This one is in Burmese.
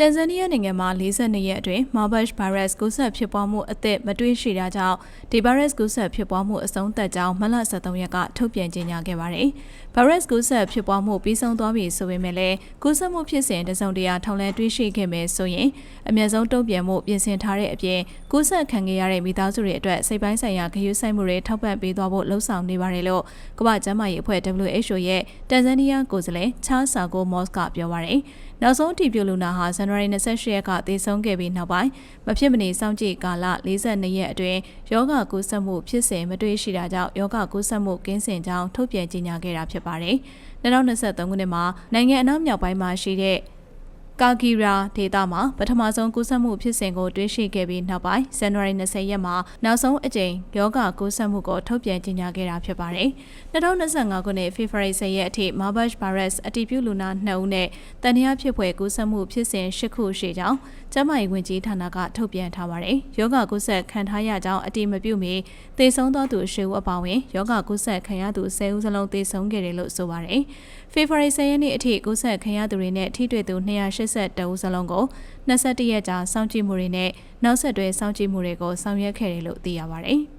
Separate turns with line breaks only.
တန်ဇန်နီးယားနိုင်ငံမှာ42ရက်အတွင်း Marburg virus ကူးစက်ဖြစ်ပွားမှုအသစ်မတွေ့ရှိတာကြောင့်ဒီ virus ကူးစက်ဖြစ်ပွားမှုအဆုံးသတ်ကြောင်းမလ23ရက်ကထုတ်ပြန်ကြေညာခဲ့ပါတယ်။ virus ကူးစက်ဖြစ်ပွားမှုပြီးဆုံးသွားပြီဆိုပေမဲ့လည်းကူးစက်မှုဖြစ်စဉ်တစုံတရာထောင်လန့်တွေ့ရှိခဲ့မယ်ဆိုရင်အမြင့်ဆုံးတုံ့ပြန်မှုပြင်ဆင်ထားတဲ့အပြင်ကူးစက်ခံခဲ့ရတဲ့မိသားစုတွေအတွက်စိတ်ပိုင်းဆိုင်ရာဂရုစိုက်မှုတွေထောက်ပံ့ပေးသွားဖို့လှုံ့ဆော်နေပါတယ်လို့ကမ္ဘာ့ကျန်းမာရေးအဖွဲ့ WHO ရဲ့တန်ဇန်နီးယားကိုယ်စားလှယ်ချားဆာကိုမော့စ်ကပြောပါတယ်။နောက်ဆုံးအတည်ပြုလူနာဟာဇန်နဝါရီ28ရက်ကသေဆုံးခဲ့ပြီးနောက်ပိုင်းမဖြစ်မနေစောင့်ကြည့်ကာလ42ရက်အတွင်းယောဂကူးစက်မှုဖြစ်စဉ်မတွေ့ရှိတာကြောင့်ယောဂကူးစက်မှုကင်းစင်ကြောင်းထုတ်ပြန်ကြေညာခဲ့တာဖြစ်ပါတယ်။2023ခုနှစ်မှာနိုင်ငံအနောက်မြောက်ပိုင်းမှာရှိတဲ့ ကာဂီရာဒေသမှာပထမဆုံးကူးစက်မှုဖြစ်စဉ်ကိုတွေ့ရှိခဲ့ပြီးနောက်ပိုင်းဇန်နဝါရီ20ရက်မှာနောက်ဆုံးအကြိမ်ယောဂကူးစက်မှုကိုထုတ်ပြန်ကြေညာခဲ့တာဖြစ်ပါတယ်။2025ခုနှစ်ဖေဖော်ဝါရီ10ရက်အထိ Marburg virus အတည်ပြုလူနာ2ဦးနဲ့တန်ရာဖြစ်ဖွယ်ကူးစက်မှုဖြစ်စဉ်10ခုရှိကြောင်းကျန်းမာရေးဝန်ကြီးဌာနကထုတ်ပြန်ထားပါတယ်။ယောဂကူးစက်ခံထားရကြောင်းအတည်မပြုမီသေဆုံးသောသူ10ဦးအပါအဝင်ယောဂကူးစက်ခံရသူ10ဦးစလုံးသေဆုံးခဲ့တယ်လို့ဆိုပါတယ်။ဖေဖော်ဝါရီ10ရက်နေ့အထိကူးစက်ခံရသူတွေနဲ့ထိတွေ့သူ282ဦးစလုံးကို21ရက်ကြာစောင့်ကြည့်မှုတွေနဲ့နောက်ဆက်တွဲစောင့်ကြည့်မှုတွေကိုဆောင်ရွက်ခဲ့တယ်လို့သိရပါတယ်။